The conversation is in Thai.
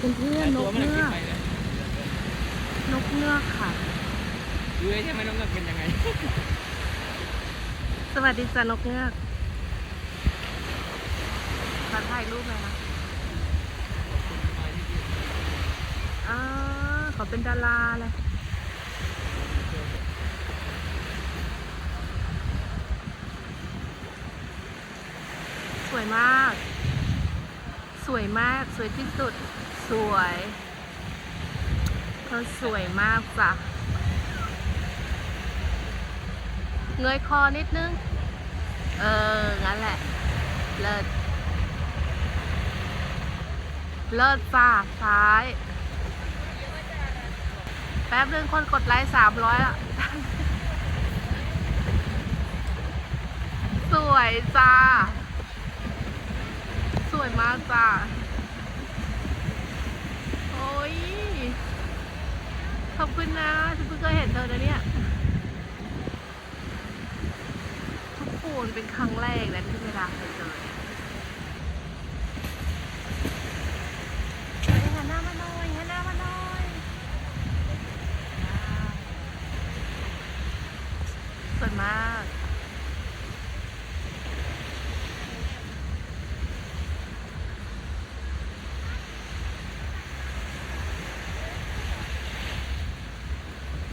เป็นเพื่อนนตัวกมันเงืกิอนกไปเลยนกเงือกค่ะดูเลยใช่ไหมน้องเงือกเป็นยังไง สวัสดีจ้ะนกเงือกมาถ่ายรูปเลยนะอ่าเขาเป็นดาราเลยสวยมากส วยมากสวยที่สุดสวยเธอสวยมากจ้ะเงยคอนิดนึง เออ งั้นแหละ เลิศ เลิศจ้าซ้าย แป๊บนึงคนกดไลค์สามร้อยละสวยจ้าาจ้าโอ้ย ขอบคุณนะฉันเพิ่งเคยเห็นเธอนะเนี่ย ทุกคนเป็นครั้งแรกและที่เวลาเคยเจอสวยมาก